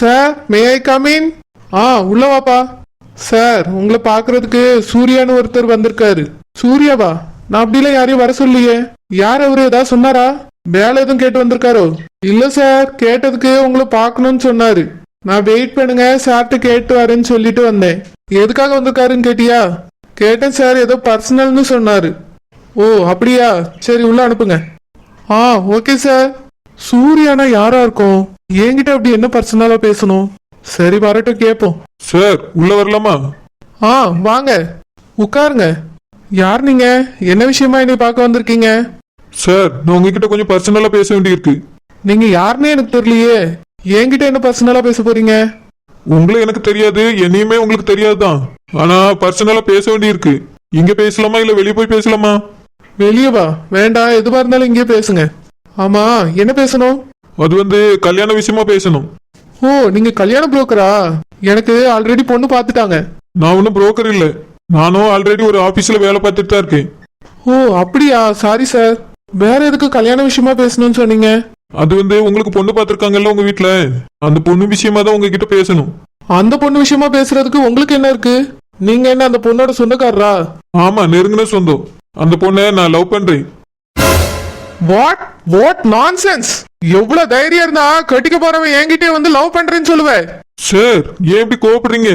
Sir May I come in ஆ உள்ள வாப்பா. Sir உங்களை பார்க்கறதுக்கு சூர்யான்னு ஒருத்தர் வந்திருக்காரு. சூர்யாவா? நான் அப்படிலாம் யாரையும் வர சொல்லியே யார் அவரு? ஏதாவது சொன்னாரா? வேலை எதுவும் கேட்டு வந்திருக்காரோ? இல்ல சார் கேட்டதுக்கு உங்களை பார்க்கணும்னு சொன்னாரு. நான் வெயிட் பண்ணுங்க. சார்ட்டு கேட்டு வரேன்னு சொல்லிட்டு வந்தேன். எதுக்காக வந்திருக்காருன்னு கேட்டியா? கேட்டேன் சார் ஏதோ பர்சனல்னு சொன்னாரு. ஓ அப்படியா? சரி உள்ள அனுப்புங்க. ஆ ஓகே சார் சூர்யானா யாரா இருக்கும்? என்கிட்ட அப்படி என்ன பர்சனலா பேசணும்? சரி வரட்டும் கேட்போம் சார் உள்ள வரலாமா? ஆ வாங்க. உட்காருங்க. யார் நீங்க? என்ன விஷயமா என்னை பார்க்க வந்திருக்கீங்க? சார் நான் உங்ககிட்ட கொஞ்சம் பர்சனலா பேச வேண்டியிருக்கு. நீங்க யாருன்னே எனக்கு தெரியலையே. என்கிட்ட என்ன பர்சனலா பேச போறீங்க? உங்களை எனக்கு தெரியாது என்னையுமே உங்களுக்கு தெரியாதுதான். ஆனா பர்சனலா பேச வேண்டியிருக்கு. இங்க பேசலாமா இல்ல வெளியே போய் பேசலாமா? வெளியே வா. வேண்டாம் எதுவா இருந்தாலும் இங்கே பேசுங்க. ஆமா என்ன பேசணும்? அது வந்து கல்யாண விஷயமா பேசணும். ஓ நீங்க கல்யாண புரோக்கரா எனக்கு ஆல்ரெடி பொண்ணு பார்த்துட்டாங்க நான் ஒன்றும் புரோக்கர் இல்ல. நானும் ஆல்ரெடி ஒரு ஆபீஸ்ல வேலை பார்த்துட்டு தான் இருக்கேன். ஓ அப்படியா? சாரி சார் வேற எதுக்கு கல்யாண விஷயமா பேசணும்னு சொன்னீங்க? அது வந்து உங்களுக்கு பொண்ணு பார்த்துருக்காங்கல்ல உங்க வீட்ல? அந்த பொண்ணு விஷயமா தான் உங்ககிட்ட பேசணும். அந்த பொண்ணு விஷயமா பேசுறதுக்கு உங்களுக்கு என்ன இருக்கு? நீங்க என்ன அந்த பொண்ணோட சொந்தக்காரரா? ஆமா நெருங்கின சொந்தம். அந்த பொண்ணை நான் லவ் பண்றேன். வாட் வாட் நான்சென்ஸ் எவ்வளவு தைரியம் இருந்தா கட்டிக்க போறவன் என்கிட்டயே வந்து லவ் பண்றேன்னு சொல்லுவேன் சார் ஏன் இப்படி கோவப்படுறீங்க?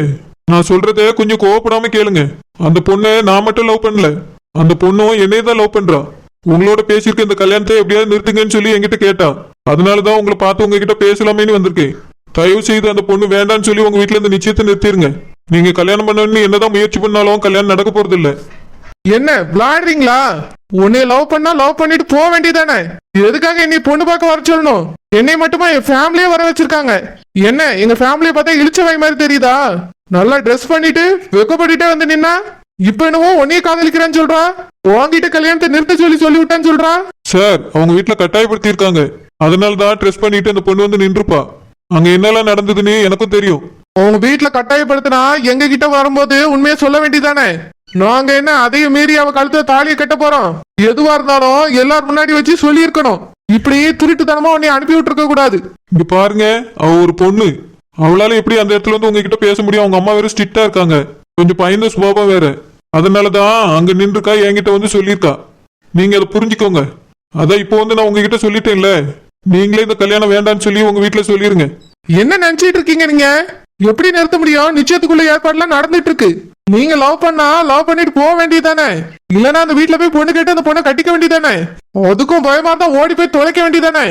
நான் சொல்றத கொஞ்சம் கோவப்படாம கேளுங்க. அந்த பொண்ணை நான் மட்டும் லவ் பண்ணல. அந்த பொண்ணும் என்னைய தான் லவ் பண்றா. உங்களோட பேசியிருக்க இந்த கல்யாணத்தை எப்படியாவது நிறுத்துங்கன்னு சொல்லி என்கிட்ட கேட்டா. அதனாலதான் உங்களை பார்த்து உங்ககிட்ட பேசலாமேன்னு வந்திருக்கேன். தயவு செய்து அந்த பொண்ணு வேண்டாம்னு சொல்லி உங்க வீட்டுல இந்த நிச்சயத்தை நிறுத்திருங்க. நீங்க கல்யாணம் பண்ணணும்னு என்னதான் முயற்சி பண்ணாலும் கல்யாணம் நடக்க போறது இல்லை என்ன விளையாடுறீங்களா? உன்னை லவ் பண்ணா லவ் பண்ணிட்டு போக வேண்டியதானே எதுக்காக என்னை பொண்ணு பார்க்க வர சொல்லணும்? என்னை மட்டுமா என் ஃபேமிலியே வர வச்சிருக்காங்க? என்ன எங்க ஃபேமிலியை பார்த்தா இழிச்சவை மாதிரி தெரியுதா? நல்லா ட்ரெஸ் பண்ணிட்டு வெக்கப்பட்டுட்டே வந்து நின்னா? இப்ப என்னவோ உன்னையே காதலிக்கிறேன்னு சொல்றா? உன்கிட்ட கல்யாணத்தை நிறுத்த சொல்லி சொல்லி விட்டான்னு சொல்றா? சார் அவங்க வீட்ல கட்டாயப்படுத்தி இருக்காங்க அதனால தான் ட்ரெஸ் பண்ணிட்டு அந்த பொண்ணு வந்து நின்றுப்பா. அங்க என்னெல்லாம் நடந்ததுன்னு எனக்கும் தெரியும். உங்க வீட்டுல கட்டாயப்படுத்தினா எங்க கிட்ட வரும்போது உண்மையை சொல்ல வேண்டியதானே நாங்க என்ன அதையும் மீறி அவ கழுத்துல தாலியை கட்ட போறோம்? எதுவா இருந்தாலும் எல்லார் முன்னாடி வச்சு சொல்லி இருக்கணும் இப்படி திருட்டுத்தனமா உன்னை அனுப்பி விட்டுருக்க கூடாது. இங்க பாருங்க அவ ஒரு பொண்ணு. அவளால எப்படி அந்த இடத்துல வந்து உங்ககிட்ட பேச முடியும்? அவங்க அம்மா வேற ஸ்ட்ரிக்டா இருக்காங்க. கொஞ்சம் பயந்த சுபாவம் வேற. அதனாலதான் அங்க நின்றுக்கா என்கிட்ட வந்து சொல்லியிருக்கா. நீங்க அதை புரிஞ்சுக்கோங்க. அதான் இப்போ வந்து நான் உங்ககிட்ட சொல்லிட்டேன்ல. நீங்களே இந்த கல்யாணம் வேண்டாம்னு சொல்லி உங்க வீட்டுல சொல்லிருங்க. என்ன நினைச்சிட்டு இருக்கீங்க நீங்க? எப்படி நிறுத்த முடியும்? நிச்சயத்துக்குள்ள ஏற்பாடுலாம் நடந்துட்டு இருக்கு. நீங்க லவ் பண்ணா லவ் பண்ணிட்டு போக வேண்டியதானே இல்லனா அந்த வீட்டுல போய் பொண்ணு கேட்டு அந்த பொண்ணை கட்டிக்க வேண்டியதானே அதுக்கும் பயமா தான் ஓடி போய் தொலைக்க வேண்டியதானே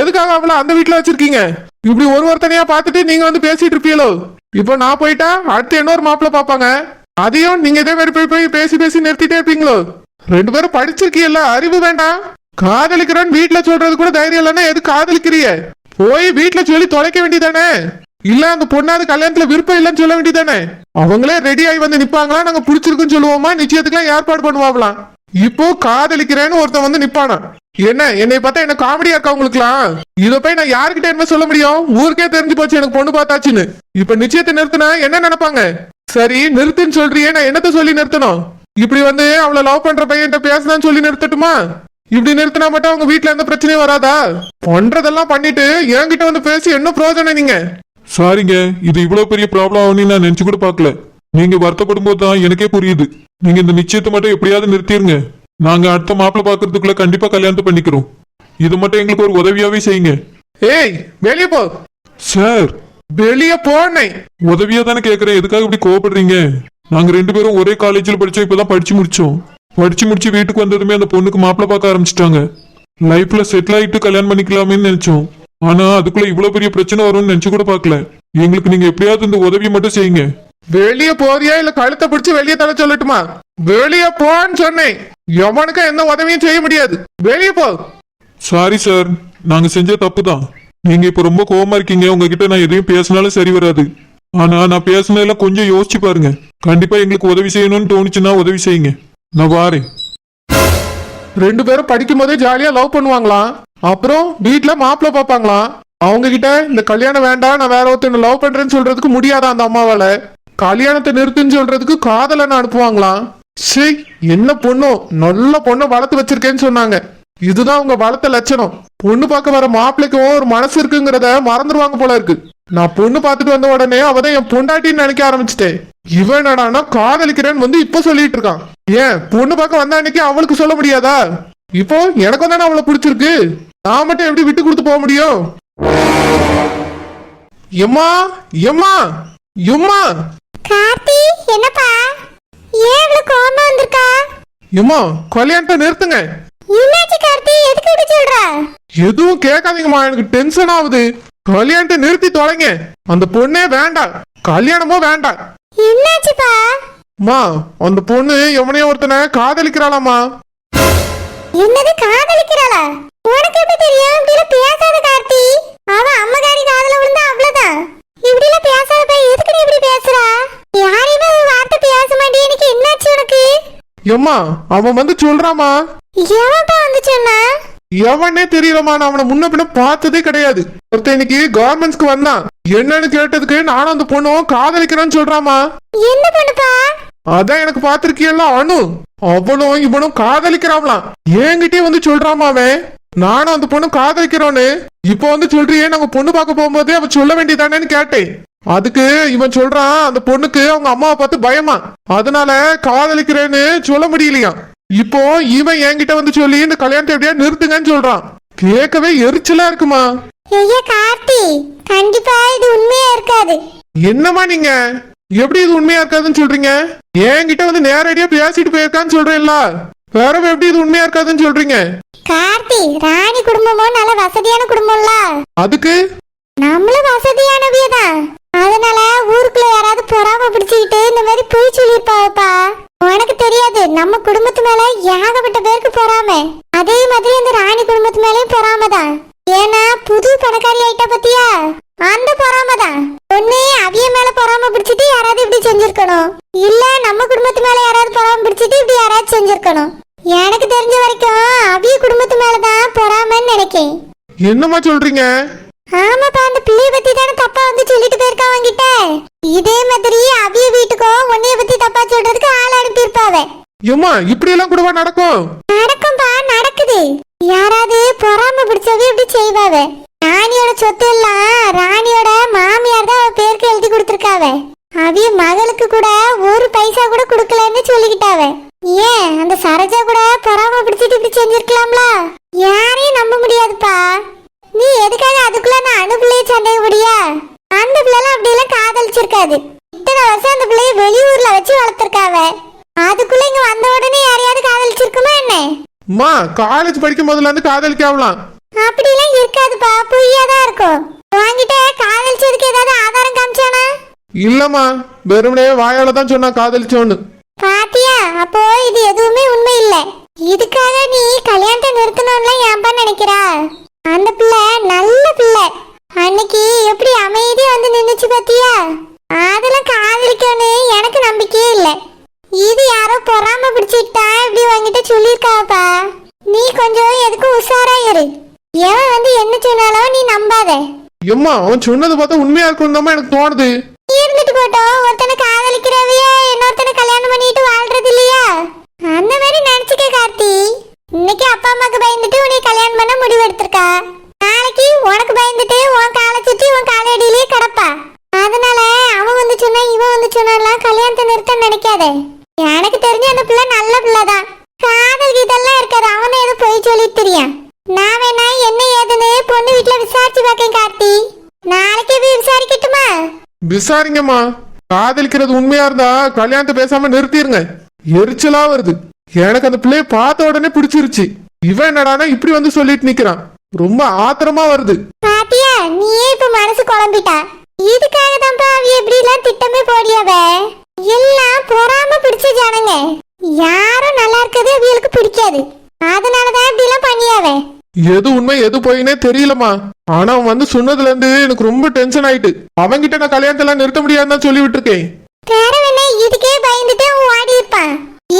எதுக்காக அவள அந்த வீட்டுல வச்சிருக்கீங்க? இப்படி ஒரு ஒருத்தனையா பார்த்துட்டு நீங்க வந்து பேசிட்டு இருப்பீங்களோ? இப்போ நான் போயிட்டா அடுத்து இன்னொரு மாப்பிள்ள பாப்பாங்க அதையும் நீங்க இதே மாதிரி போய் போய் பேசி பேசி நிறுத்திட்டே இருப்பீங்களோ? ரெண்டு பேரும் படிச்சிருக்கீல்ல அறிவு வேண்டாம். காதலிக்கிறோன்னு வீட்டுல சொல்றது கூட தைரியம் இல்லைன்னா எது காதலிக்கிறிய? போய் வீட்டுல சொல்லி தொலைக்க வேண்டியதானே இல்ல அந்த பொண்ணாது கல்யாணத்துல விருப்பம் இல்லைன்னு சொல்ல வேண்டியதானே அவங்களே ரெடி ஆகி வந்து நிப்பாங்களா? நாங்க பிடிச்சிருக்குன்னு சொல்லுவோமா? நிச்சயத்துக்குலாம் ஏற்பாடு பண்ணுவாங்களாம். இப்போ காதலிக்கிறேன்னு ஒருத்தன் வந்து நிப்பானா? என்ன என்னை பார்த்தா என்ன காமெடியா இருக்கா உங்களுக்குலாம் இத போய் நான் யாருக்கிட்ட என்ன சொல்ல முடியும்? ஊருக்கே தெரிஞ்சு போச்சு எனக்கு பொண்ணு பார்த்தாச்சுன்னு. இப்ப நிச்சயத்தை நிறுத்தினா என்ன நினைப்பாங்க? சரி நிறுத்துன்னு சொல்றியே நான் என்னத்த சொல்லி நிறுத்தணும்? இப்படி வந்து அவளை லவ் பண்ற பையன்கிட்ட பேசினான்னு சொல்லி நிறுத்தட்டுமா? இப்படி நிறுத்தினா மட்டும் அவங்க வீட்டுல எந்த பிரச்சனையும் வராதா? பண்றதெல்லாம் பண்ணிட்டு என்கிட்ட வந்து பேசி என்ன பிரயோஜனம் நீங்க? சாரிங்க இது இவ்வளவு பெரிய ப்ராப்ளம் ஆகும்னு நான் நினைச்சு கூட பார்க்கல. நீங்க வருத்தப்படும் போது தான் எனக்கே புரியுது. நீங்க இந்த நிச்சயத்தை மட்டும் எப்படியாவது நிறுத்திருங்க. நாங்க அடுத்த மாப்பிள்ளை பாக்குறதுக்குள்ள கண்டிப்பா கல்யாணத்தை பண்ணிக்கிறோம். இது மட்டும் எங்களுக்கு ஒரு உதவியாவே செய்யுங்க. ஏய் வெளியே போ. சார். வெளியே போனேன் உதவியா தானே கேக்குறேன். எதுக்காக இப்படி கோவப்படுறீங்க? நாங்க ரெண்டு பேரும் ஒரே காலேஜ்ல படிச்சோம் இப்பதான் படிச்சு முடிச்சோம். படிச்சு முடிச்சு வீட்டுக்கு வந்ததுமே அந்த பொண்ணுக்கு மாப்பிள்ளை பார்க்க ஆரம்பிச்சிட்டாங்க. லைஃப்ல செட்டில் ஆயிட்டு கல்யாணம் பண்ணிக்கலாமேன்னு நினைச்சோம். ஆனா அதுக்குள்ள இவ்வளவு பெரிய பிரச்சனை வரும்னு நினைச்சு கூட பார்க்கல. எங்களுக்கு நீங்க எப்படியாவது இந்த உதவி மட்டும் செய்யுங்க. வெளியே போறியா இல்ல கழுத்தை பிடிச்சு வெளியே தர சொல்லட்டுமா? வெளியே போன்னு சொன்னேன். எவனுக்கும் எந்த உதவியும் செய்ய முடியாது. வெளியே போ. சாரி சார் நாங்க செஞ்ச தப்பு தான் நீங்க இப்ப ரொம்ப கோவமா இருக்கீங்க. உங்ககிட்ட நான் எதையும் பேசினாலும் சரி வராது. ஆனா நான் பேசினதெல்லாம் கொஞ்சம் யோசிச்சு பாருங்க. கண்டிப்பா எங்களுக்கு உதவி செய்யணும்னு தோணுச்சுன்னா உதவி செய்யுங்க. நான் வாரேன். ரெண்டு பேரும் படிக்கும் போதே ஜாலியா லவ் பண்ணுவாங்களாம். அப்புறம் வீட்டுல மாப்பிள்ளை பார்ப்பாங்களாம் அவங்க கிட்ட இந்த கல்யாணம் வேண்டாம் நான் வேற ஒருத்தனை லவ் பண்றேன்னு சொல்றதுக்கு முடியாதா அந்த அம்மாவால? கல்யாணத்தை நிறுத்துன்னு சொல்றதுக்கு காதலன்னு அனுப்புவாங்களாம். சரி என்ன பொண்ணோ? நல்ல பொண்ணை வளர்த்து வச்சிருக்கேன்னு சொன்னாங்க. இதுதான் உங்க வளர்த்த லட்சணம். பொண்ணு பார்க்க வர மாப்பிள்ளைக்கும் ஒரு மனசு இருக்குங்கிறத மறந்துடுவாங்க போல இருக்கு. நான் பொண்ணு பார்த்துட்டு வந்த உடனே அவதான் என் பொண்டாட்டின்னு நினைக்க ஆரம்பிச்சிட்டேன். இவன் என்னடான்னா காதலிக்கிறேன்னு வந்து இப்ப சொல்லிட்டு இருக்கான். ஏன் பொண்ணு பார்க்க வந்த அன்னைக்கு அவளுக்கு சொல்ல முடியாதா? இப்போ எனக்கும் தானே அவளை பிடிச்சிருக்கு? நான் மட்டும் எப்படி விட்டு கொடுத்து போக முடியும்? எம்மா எம்மா எம்மா. கார்த்தி என்னப்பா? ஏன் இவ்வளவு கோபமா வந்திருக்கா? எம்மா கல்யாணத்தை நிறுத்துங்க. என்னாச்சு கார்த்தி? எதுக்கு இப்படி சொல்ற? எதுவும் கேட்காதீங்கம்மா எனக்கு டென்ஷன் ஆகுது. கல்யாணத்தை நிறுத்தி தொலைங்க. அந்த பொண்ணே வேண்டாம் கல்யாணமோ வேண்டாம் என்னாச்சுப்பா? அம்மா அந்த பொண்ணு எவனையோ ஒருத்தனை காதலிக்கிறாளாம்மா. என்னது காதலிக்கிறாளா? உனக்கு எப்படி தெரியும்? இப்படி எல்லாம் பேசாத கார்த்தி. அவ அம்மகாரி காதல விழுந்தா அவ்வளவுதான். இப்படி எல்லாம் பேசாதப்பா எதுக்கு நீ இப்படி பேசுறா? யாரையுமே ஒரு வார்த்தை பேச மாட்டே எனக்கு என்னாச்சு உனக்கு? எம்மா அவன் வந்து சொல்றாமா எவன்ப்பா வந்து சொன்னா? எவனே தெரியலம்மா நான் அவனை முன்ன பின்ன பார்த்ததே கிடையாது. ஒருத்தன் இன்னைக்கு கார்மெண்ட்ஸ்க்கு வந்தான். என்னன்னு கேட்டதுக்கு நானும் அந்த பொண்ணும் காதலிக்கிறேன்னு சொல்றாமா என்ன பண்ணுப்பா? அதான் எனக்கு பார்த்திருக்கியல்ல அனு. அவனும் இவனும் காதலிக்கிறாங்களாம் என்கிட்டயே வந்து சொல்றாமா அவன். நானும் அந்த பொண்ணு காதலிக்கிறோன்னு. இப்போ வந்து சொல்றியே நாங்க பொண்ணு பார்க்க போகும்போதே அவன் சொல்ல வேண்டியதானேன்னு கேட்டேன். அதுக்கு இவன் சொல்றான் அந்த பொண்ணுக்கு அவங்க அம்மாவை பார்த்து பயமா. அதனால காதலிக்கிறேன்னு சொல்ல முடியலையா. இப்போ இவன் என்கிட்ட வந்து சொல்லி இந்த கல்யாணத்தை எப்படியா நிறுத்துங்கன்னு சொல்றான். கேட்கவே எரிச்சலா இருக்குமா. ஐயா கார்த்தி கண்டிப்பா இது உண்மையா இருக்காது. என்னம்மா நீங்க? எப்படி இது உண்மையா இருக்காதுன்னு சொல்றீங்க? என்கிட்ட வந்து நேரடியா பேசிட்டு போயிருக்கான்னு சொல்றேன்ல வேற எப்படி இது உண்மையா இருக்காதுன்னு சொல்றீங்க? கார்த்தி ராணி குடும்பமும் நல்ல வசதியான குடும்பம்ல அதுக்கு? நம்மளும் வசதியானவிய தான் அதனால ஊருக்குள்ள யாராவது பொறாம பிடிச்சுக்கிட்டு இந்த மாதிரி பொய் சொல்லிருப்பாப்பா உனக்கு தெரியாது நம்ம குடும்பத்து மேல ஏகப்பட்ட பேருக்கு பொறாம. அதே மாதிரி இந்த ராணி குடும்பத்து மேலயும் பொறாம தான் ஏன்னா புது பணக்காரி ஆயிட்டா பத்தியா அந்த பொறாம தான் ஒண்ணு அவிய மேல பொறாம பிடிச்சிட்டு யாராவது இப்படி செஞ்சிருக்கணும் இல்ல நம்ம குடும்பத்து மேல யாராவது பொறாம பிடிச்சிட்டு இப்படி யாராவது செஞ்சிருக்கணும் எனக்கு தெரிஞ்ச வரைக்கும் அவிய குடும்பத்து மேலதான் பொறாமன்னு நினைக்கேன் என்னம்மா சொல்றீங்க? ஆமாப்பா அந்த பிள்ளைய பத்தி தானே தப்பா வந்து சொல்லிட்டு போயிருக்கா வாங்கிட்ட இதே மாதிரி அவிய வீட்டுக்கும் உன்னைய பத்தி தப்பா சொல்றதுக்கு ஆள் அனுப்பியிருப்பாவ. ஏம்மா இப்படி எல்லாம் கூடவா நடக்கும்? நடக்கும்பா நடக்குது. யாராவது பொறாம பிடிச்சவே இப்படி செய்வாவ. ராணியோட சொத்து எல்லாம் ராணியோட மாமியார் தான் அவ பேருக்கு எழுதி கொடுத்துருக்காவ அவிய மகளுக்கு கூட ஒரு பைசா கூட கொடுக்கலன்னு சொல்லிக்கிட்டாவ ஏன் அந்த சரோஜா கூட பொறாம பிடிச்சிட்டு இப்படி செஞ்சிருக்கலாம்ல யாரையும் நம்ப முடியாதுப்பா நீ எதுக்காக அதுக்குள்ள நான் அணு பிள்ளைய சந்தேகப்படியா அந்த பிள்ளைலாம் அப்படியெல்லாம் காதலிச்சிருக்காது இத்தனை வருஷம் அந்த பிள்ளைய வெளியூர்ல வச்சு வளர்த்திருக்காவ. அதுக்குள்ள இங்க வந்த உடனே யாரையாவது காதலிச்சிருக்குமா என்ன? அம்மா காலேஜ் படிக்கும் போதுல இருந்து காதலிக்காவலாம். அப்படிலாம் இருக்காதுப்பா பொய்யா தான் இருக்கும். வாங்கிட்ட காதலிச்சதுக்கு ஏதாவது ஆதாரம் காமிச்சானா? இல்லம்மா வெறுமனே வாயால தான் சொன்னா காதலிச்சோன்னு. பாத்தியா அப்போ இது எதுவுமே உண்மை இல்ல. இதுக்காக நீ கல்யாணத்தை நிறுத்தணும்ல ஏன்பா நினைக்கிறா? அந்த பிள்ளை நல்ல பிள்ளை. அன்னைக்கு எப்படி அமைதியா வந்து நின்னுச்சு பாத்தியா? அதெல்லாம் காதலிக்கணும்னு எனக்கு நம்பிக்கையே இல்ல இது யாரோ பொறாம பிடிச்சிட்டா இப்படி வாங்கிட்டு சொல்லியிருக்காப்பா நீ கொஞ்சம் எதுக்கும் உஷாரா இரு. எவன் வந்து என்ன சொன்னாலும் நீ நம்பாத. எம்மா அவன் சொன்னது பார்த்தா உண்மையா இருக்கும்னு எனக்கு தோணுது. இருந்துட்டு போட்டோம் ஒருத்தனை காதலிக்கிறவைய இன்னொருத்தனை கல்யாணம் பண்ணிட்டு வாழ்றது இல்லையா? அந்த மாதிரி நினைச்சுக்க கார்த்தி. இன்னைக்கு அப்பா அம்மாக்கு பயந்துட்டு உன்னை கல்யாணம் பண்ண முடிவு எடுத்திருக்கா நாளைக்கு உனக்கு பயந்துட்டு உன் காலை சுற்றி உன் காலடியிலேயே கிடப்பா. அதனால அவன் வந்து சொன்னா இவன் வந்து சொன்னாலாம் கல்யாணத்தை நிறுத்த நினைக்காத. எனக்கு தெரிஞ்ச அந்த பிள்ளை நல்ல பிள்ளைதான். காதல் கீதெல்லாம் இருக்காது. அவனை எதுவும் பொய் சொல்லிட்டு தெரியும் நான் வேணா என்ன ஏதுன்னு பொண்ணு வீட்டுல விசாரிச்சு பார்க்கேன் கார்த்தி. நாளைக்கே போய் விசாரிக்கட்டுமா? விசாரிங்கம்மா. காதலிக்கிறது உண்மையா இருந்தா கல்யாணத்தை பேசாம நிறுத்திடுங்க எரிச்சலா வருது. எனக்கு அந்த பிள்ளைய பார்த்த உடனே பிடிச்சிருச்சு. இவன் என்னடானா இப்படி வந்து சொல்லிட்டு நிக்கிறான். ரொம்ப ஆத்திரமா வருது. பாத்தியா நீயே இப்ப மனசு குழம்பிட்டா. இதுக்காக தான்ப்பா அவ எப்படி எல்லாம் திட்டமே போடியாவ எல்லாம் பொறாம பிடிச்ச ஜனங்க யாரும் நல்லா இருக்கிறது அவியலுக்கு பிடிக்காது அதனாலதான் இப்படி எல்லாம் பண்ணியாவ எது உண்மை தெரியலம்மா. ஆனா அவன் வந்து சொன்னதுல இருந்து எனக்கு ரொம்ப டென்ஷன் ஆயிட்டு. அவன்கிட்ட நான் கல்யாணத்தை எல்லாம் நிறுத்த முடியாதுன்னு சொல்லி விட்டுருக்கேன் வேறவனே இதுக்கே பயந்துட்டு அவன் ஓடி இருப்பான்.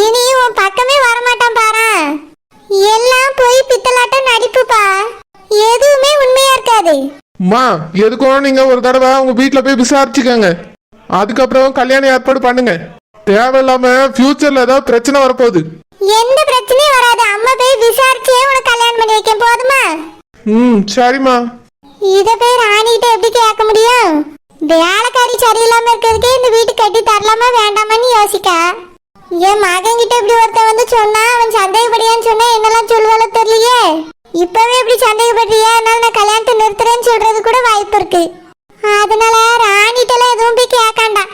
இனி உன் பக்கமே வரமாட்டான் பாரா. எல்லாம் போய் பித்தலாட்டம் நடிப்புப்பா. எதுவுமே உண்மையா இருக்காது. அம்மா எதுக்கும் நீங்க ஒரு தடவை உங்க வீட்ல போய் விசாரிச்சுக்கோங்க. அதுக்கப்புறம் கல்யாணம் ஏற்பாடு பண்ணுங்க. தேவையில்லாம ஃபியூச்சர்ல ஏதாவது பிரச்சனை வரப்போகுது. எந்த பிரச்சனையும் வராது. அம்மா போய் விசாரிச்சே உனக்கு கல்யாணம் பண்ணி வைக்க போதுமா? ம் சரிம்மா. இத போய் ராணிகிட்ட எப்படி கேட்க முடியும்? வேலைக்காரி சரியில்லாம இருக்கிறதுக்கே இந்த வீட்டு கட்டி தரலாமா வேண்டாமான்னு யோசிக்கா. என் மகன் கிட்ட இப்படி ஒருத்தன் வந்து சொன்னா அவன் சந்தேகப்படியான்னு சொன்னா என்னெல்லாம் சொல்லுவாளோ தெரியலையே. இப்பவே இப்படி சந்தேகப்படுறியா? அதனால நான் கல்யாணத்தை நிறுத்துறேன்னு சொல்றது கூட வாய்ப்பு இருக்கு. அதனால ராணிகிட்ட எதுவும் போய் கேட்காண்டா.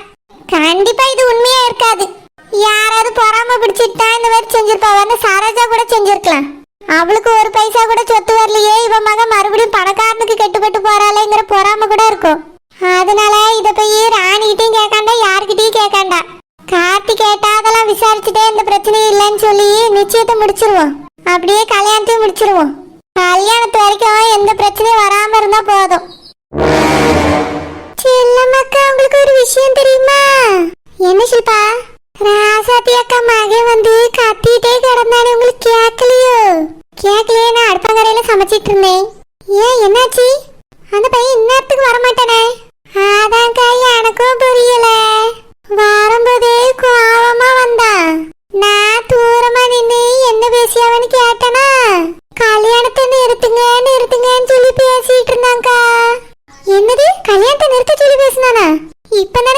விஷயத்தை முடிச்சிருவோம். அப்படியே கல்யாணத்தையும் முடிச்சிருவோம்.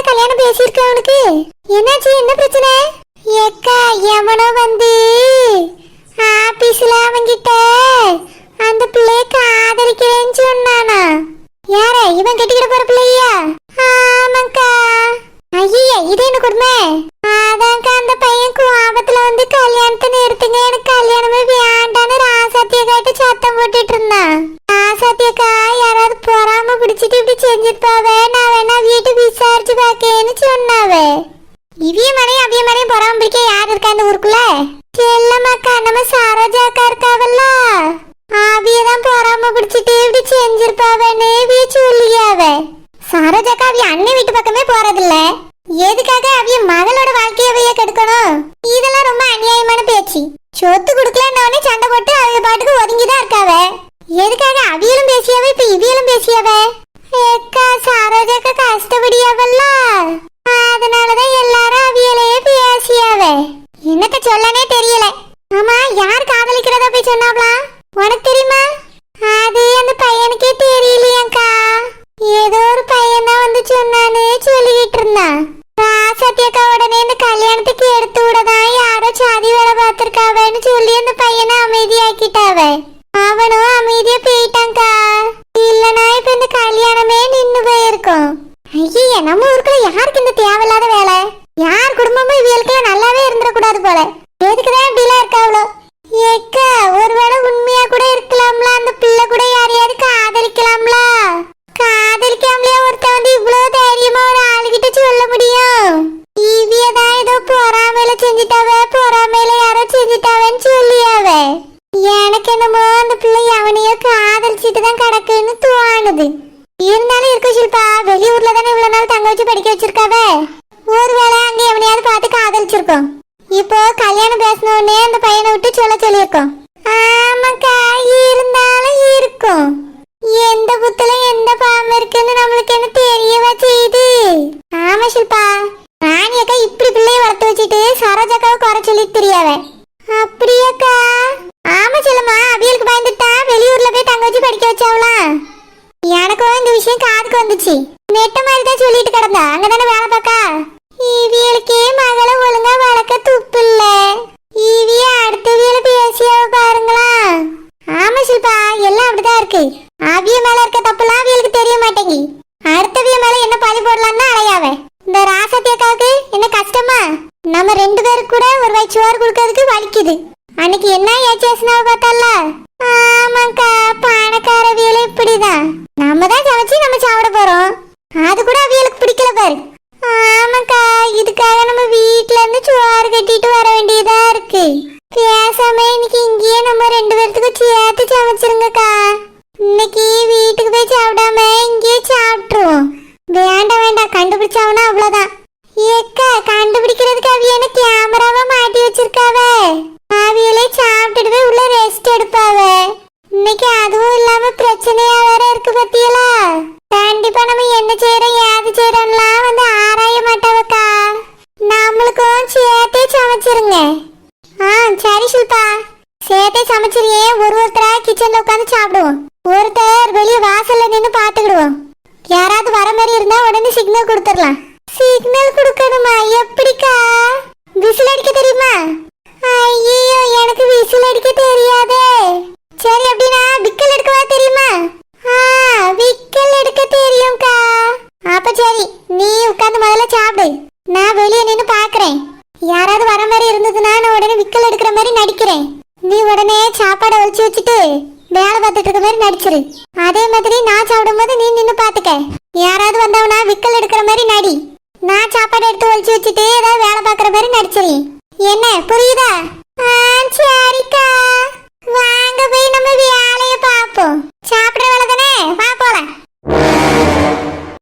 கல்யாணம் பேசியிருக்க அவனுக்கு? என்னாச்சு? என்ன பிரச்சனை? ஏக்கா எவனோ வந்து ஆபீஸ்ல அவங்கிட்ட அந்த பிள்ளைய காதலிக்கிறேன்னு சொன்னானா? யார? இவன் கட்டிக்கிட போற பிள்ளையா? ஆமாக்கா ஐயே இது என்ன கொடுமை? அதான்க்கா அந்த பையன் கோபத்துல வந்து கல்யாணத்தை நிறுத்துங்க. எனக்கு கல்யாணமே வேண்டான்னு ராசாத்தியக்காட்ட சத்தம் போட்டுட்டு இருந்தான். ராசாத்தியக்கா யாராவது பொறாம பிடிச்சிட்டு இப்படி செஞ்சிருப்பாவே? நான் வேணா வீட்டு விசாரிச்சு பாக்கேன்னு சொன்னாவே. இவிய மறையும் அவிய மறையும் பொறாம பிடிக்க யார் இருக்கா அந்த ஊருக்குள்ள? நம்ம ஊருக்குள்ள யாருக்கு இந்த தேவையில்லாத வேலை? யார் குடும்பமும் இவியலுக்குள்ள நல்லாவே இருந்துடக்கூடாது போல. எதுக்குதான் இப்படி இருக்கா அவ்வளோ பணம் வச்சு படிக்க வச்சிருக்காவ? ஒருவேளை அங்க எவனையாவது பார்த்து காதலிச்சிருக்கோம். இப்போ கல்யாணம் பேசினோடனே அந்த பையனை விட்டு சொல்ல சொல்லியிருக்கோம். അങ്ങനെ തന്നെ பாரு ஆமாக்கா இதுக்காக நம்ம வீட்டுல இருந்து சோறு கட்டிட்டு வர வேண்டியதா இருக்கு. சரி நீ உட்காந்து முதல்ல சாப்பிடு. நான் வெளிய நின்னு பாக்குறேன் யாராவது வர மாதிரி இருந்ததுன்னா நான் உடனே விக்கல் எடுக்கிற மாதிரி நடிக்கிறேன். நீ உடனே சாப்பாடை ஒழிச்சு வச்சுட்டு வேலை பார்த்துட்டு இருக்க மாதிரி நடிச்சிரு. அதே மாதிரி நான் சாப்பிடும் போது நீ நின்னு பாத்துக்க யாராவது வந்தவனா விக்கல் எடுக்கிற மாதிரி நடி. நான் சாப்பாடு எடுத்து ஒழிச்சு வச்சுட்டு ஏதாவது வேலை பார்க்குற மாதிரி நடிச்சிரு. என்ன புரியுதா? சரிக்கா. வாங்க போய் நம்ம வேலையை பார்ப்போம். சாப்பிடுற வேலை தானே? வா